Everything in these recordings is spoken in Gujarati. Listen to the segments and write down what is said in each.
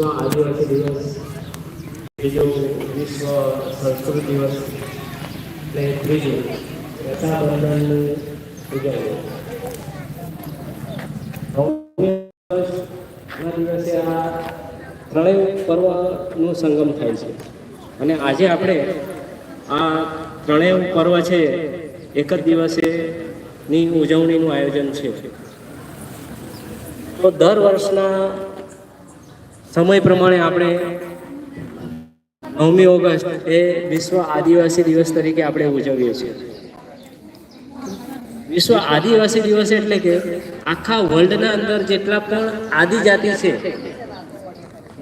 આદિવાસી દિવસ બીજો વિશ્વ સંસ્કૃત દિવસ અને ત્રીજું રક્ષાબંધનનું ઉજવણી. દિવસે આ ત્રણેય પર્વનું સંગમ થાય છે. અને આજે આપણે આ ત્રણેય પર્વ છે એક જ દિવસે ની ઉજવણીનું આયોજન છે. તો દર વર્ષના સમય પ્રમાણે આપણે નવમી ઓગસ્ટ એ વિશ્વ આદિવાસી દિવસ તરીકે આપણે ઉજવીએ છીએ. વિશ્વ આદિવાસી દિવસ એટલે કે આખા વર્લ્ડના અંદર જેટલા પણ આદિજાતિ છે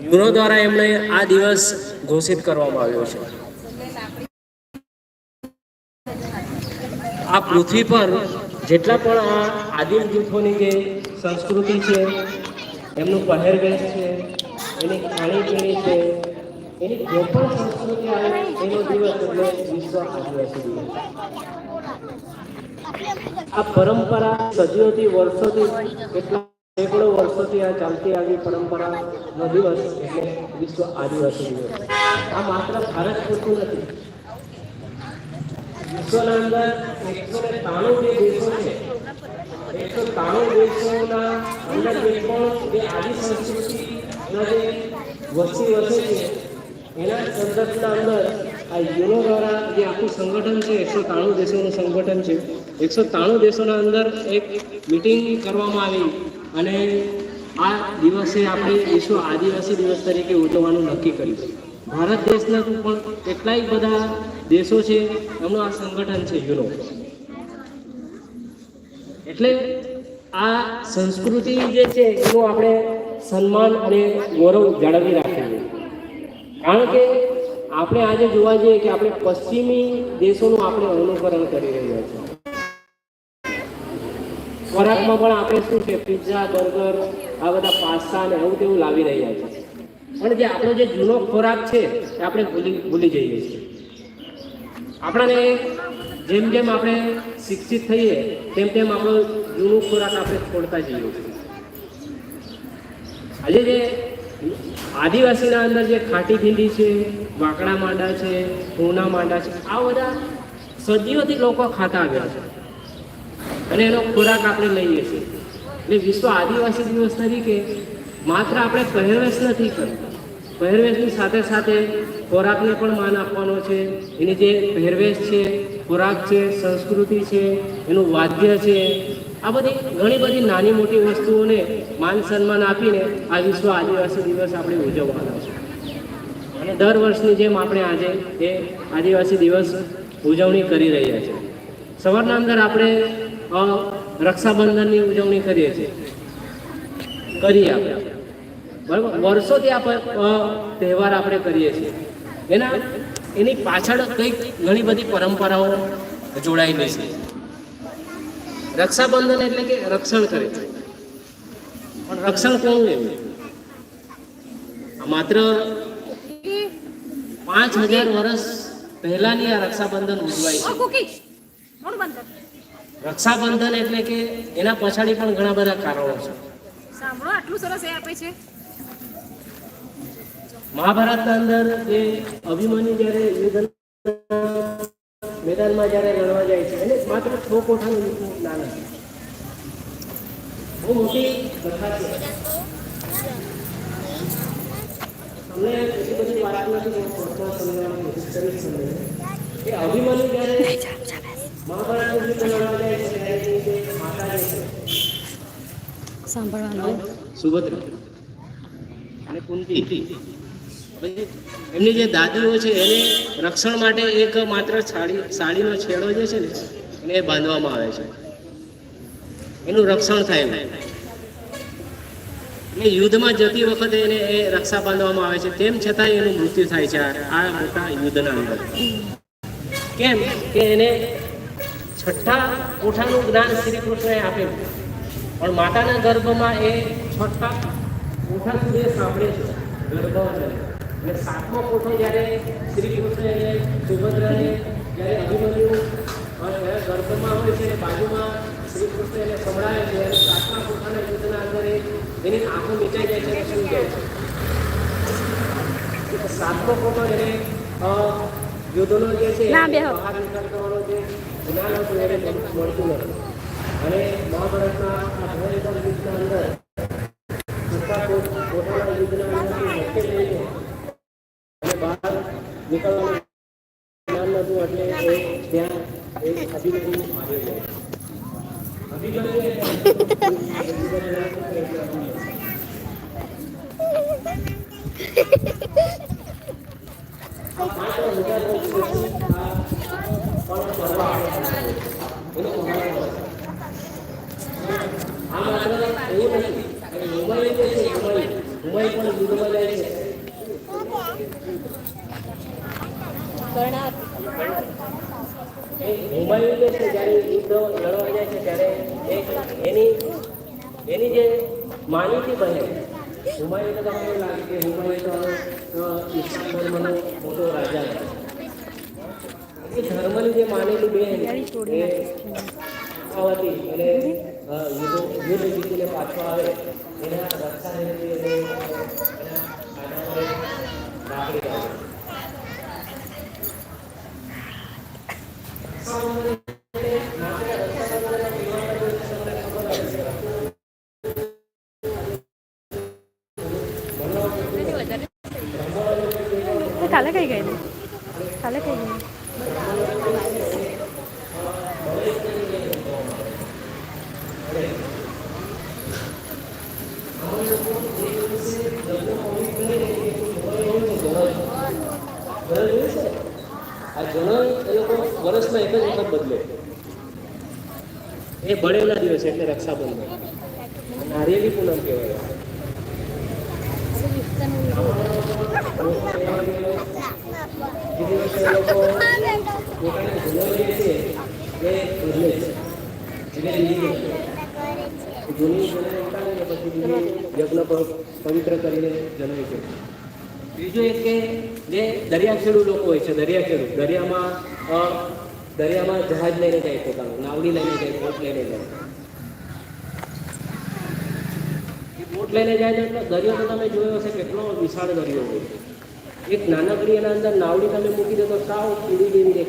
યુનો દ્વારા એમણે આ દિવસ ઘોષિત કરવામાં આવ્યો છે. આ પૃથ્વી પર જેટલા પણ આ આદિમ જૂથોની જે સંસ્કૃતિ છે, એમનું પહેરવેશ છે એની ખાણીપીણી છે એની જે પણ સંસ્કૃતિ આવે એનો દિવસ એટલે વિશ્વ આદિવાસી દિવસ. આ પરંપરા સદીઓથી વર્ષોથી કેટલા સેંકડો વર્ષોથી આ ચાલતી આવી પરંપરાનો દિવસ એટલે વિશ્વ આદિવાસી દિવસ. આ માત્ર ભારત પૂરતું નથી. વિશ્વના અંદર એકસો ને ત્રાણું જે દેશો છે, એકસો ત્રાણું દેશોના અંદર જે પણ જે આદિ સંસ્કૃતિના જે વસ્તી વસે છે. એના સંદર્ભના અંદર આ યુનો દ્વારા જે આખું સંગઠન છે, એકસો ત્રાણું દેશોનું સંગઠન છે, એકસો ત્રાણું દેશોના અંદર એક મિટિંગ કરવામાં આવી અને આ દિવસે આપણે વિશ્વ આદિવાસી દિવસ તરીકે ઉજવવાનું નક્કી કર્યું. ભારત દેશના પણ કેટલાય બધા દેશો છે, એમનું આ સંગઠન છે યુનો. એટલે આ સંસ્કૃતિ જે છે, એનું આપણે સન્માન અને ગૌરવ જાળવી રાખવું કારણ કે આપણે આજે જોવા જઈએ કે આપણે પશ્ચિમી દેશોનું આપણે અનુકરણ કરી રહ્યા છીએ. ખોરાકમાં પણ આપણે શું છે પિઝા બર્ગર આ બધા પાસ્તા ને એવું તેવું લાવી રહ્યા છે પણ જે આપણો જે જૂનો ખોરાક છે, એ આપણે ભૂલી ભૂલી જઈએ છીએ. આપણાને જેમ જેમ આપણે શિક્ષિત થઈએ, તેમ તેમ આપણો જૂનો ખોરાક આપણે છોડતા જઈએ છીએ. આજે જે આદિવાસીના અંદર જે ખાટી ભીંડી છે, વાંકડા માંડા છે ઘઉંના માંડા છે, આ બધા સદીઓથી લોકો ખાતા આવ્યા છે. અને એનો ખોરાક આપણે લઈએ છીએ. એટલે વિશ્વ આદિવાસી દિવસ તરીકે માત્ર આપણે પહેરવેશ નથી કરતા. પહેરવેશની સાથે સાથે ખોરાકને પણ માન આપવાનો છે. એની જે પહેરવેશ છે, ખોરાક છે, સંસ્કૃતિ છે, એનું વાદ્ય છે આ બધી ઘણી બધી નાની મોટી વસ્તુઓને માન સન્માન આપીને આ વિશ્વ આદિવાસી દિવસ આપણે ઉજવવાનો છે. અને દર વર્ષની જેમ આપણે આજે એ આદિવાસી દિવસ ઉજવણી કરી રહ્યા છીએ સવારના અંદર આપણે રક્ષાબંધનની ઉજવણી કરીએ છીએ. કરીએ આપણે. બરાબર? વર્ષોથી આ તહેવાર આપણે કરીએ છીએ. એના, એની પાછળ કંઈક ઘણી બધી પરંપરાઓ જોડાયેલી છે. રક્ષાબંધન એટલે કે રક્ષણ કરે છે. પણ રક્ષણ કેવું લેવું માત્ર પાંચ હજાર વર્ષ પહેલાની આ રક્ષાબંધન ઉજવાય છે. રક્ષાબંધન એટલે કે એના પછાડી પણ ઘણા બધા કારણો છે. સાંભળો આટલું સરસ એ આપે છે. મહાભારતના અંદર જે અભિમન્યુ જ્યારે યુદ્ધ મેદાનમાં જ્યારે લડવા જાય છે એને માત્ર છ કોઠાનું યુદ્ધ ના નથી બહુ મોટી કથા છે. તમને એટલી બધી વાત નથી કે સમજવાની કોશિશ કે અભિમન્યુ જ્યારે મહાભારતનું યુદ્ધ લડવા જાય છે ત્યારે માતા છે સાંભળવાનું. સુભદ્રા અને કુંતી એમની જે દાદીઓ છે, એને રક્ષણ માટે એક માત્ર સાડી, સાડીનો છેડો જે છે ને, એને બાંધવામાં આવે છે. એનું રક્ષણ થાય એને યુદ્ધમાં જતી વખતે એને એ રક્ષા બાંધવામાં આવે છે. તેમ છતાં એનું મૃત્યુ થાય છે આ- મોટા યુદ્ધના અંદર. કેમ કે એને છઠ્ઠા કોઠાનું જ્ઞાન શ્રી કૃષ્ણએ આપેલું. પણ માતાના ગર્ભમાં એ છઠ્ઠા કોઠા સુધી સાંભળે છે, ગર્ભવતી અને સાતમો કોઠો જ્યારે શ્રી કૃષ્ણ સુભદ્રાને જ્યારે અભિમન્યુ ગર્ભમાં હોય છે બાજુમાં શ્રી કૃષ્ણ એને સંભળાવે છે અને સાતમા કોઠાના યુદ્ધના અંદર એની આંખો નીચાઈ જાય છે અને શું જાય છે સાતમો કોઠો એને યુદ્ધનો જે છે મહારણ કરવાનો જે જ્ઞાન હતું એને મળતું નથી. અને મહાભારતના આ ભયંકર યુદ્ધના અંદર પોતાના પોત- પોતાના યુદ્ધના અંદરથી મુશ્કેલ લઈને અને બહાર નીકળવાનું જ્ઞાન નહોતું એટલે ત્યાં એ અભિમન્યુ માર્યો જાય પણ યુદ્ધમાં જાય એ જે છે જ્યારે યુદ્ધ લડવા જાય છે ત્યારે એની એની જે માનીતી બને હુમાયુન તો લાગે કે ધર્મનો મોટો એ ધર્મની જે માનેલી બેન આવતી અને પાછો આવે, એના રક્ષા હેતુથી એને એના આધારે રાખડી આવે એ કાલે કઈ ગઈ કાલે કઈ જોયું આ જનરલ એ લોકો વર્ષમાં એક જ વખત બદલે. એ ભળેલા દિવસે એટલે રક્ષાબંધન. નારિયેલી પૂનમ કહેવાય. એ લોકો પોતાની છે એ બદલે છે એટલે પવિત્ર કરીને જન્મે છે બીજું એક કે જે દરિયાખેડુ લોકો હોય છે દરિયાખેડુ દરિયામાં દરિયામાં જહાજ લઈને જાય પોતાનું, નાવડી લઈને જાય, બોટ લઈને જાય. બોટ લઈને જાય એટલે દરિયો તો તમે જોયો હશે કેટલો વિશાળ દરિયો હોય. છે એક નાનકડી એના અંદર નાવડી તમે મૂકી દો તો સાવ પીળી જેવી દેખાય.